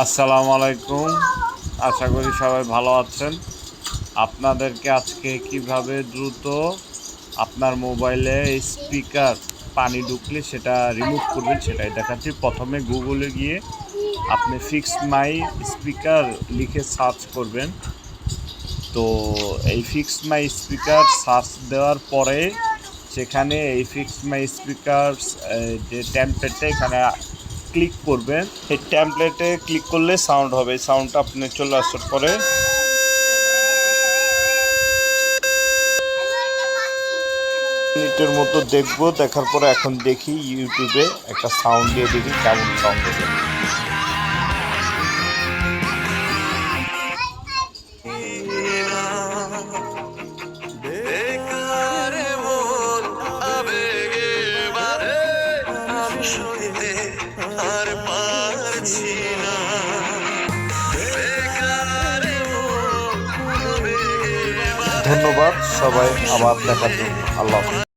আসসালামু আলাইকুম। আশা করি সবাই ভালো আছেন। আপনাদেরকে আজকে কীভাবে দ্রুত আপনার মোবাইলে স্পিকার পানি ঢুকলে সেটা রিমুভ করবেন সেটাই দেখাচ্ছি। প্রথমে গুগলে গিয়ে আপনি ফিক্স মাই স্পিকার লিখে সার্চ করবেন। তো এই ফিক্স মাই স্পিকার সার্চ দেওয়ার পরে সেখানে এই ফিক্স মাই স্পিকার যে টেমপ্লেটটা এখানে ক্লিক করবেন এই টেমপ্লেটে ক্লিক করলে সাউন্ড হবে সাউন্ডটা আপনি চলে আসার পরে মিনিটের মতো দেখব, দেখার পরে এখন দেখি ইউটিউবে একটা সাউন্ড দিয়ে দেখি কেমন সাউন্ড হবে বেকারে ধন্যবাদ সবাই আবার দেখার জন্য আল্লাহ।